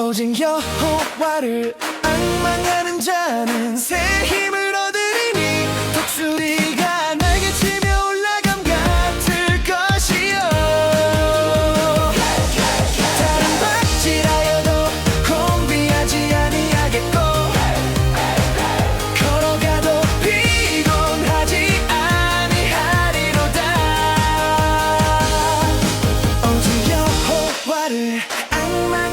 오직 여호와를 악망하는 자는 새 힘을 얻으리니 독수리가 날개 치며 올라감 같을 것이요. 다른 박질하여도 공비하지 아니하겠고 걸어가도 피곤하지 아니하리로다. 오직 여호와를 악망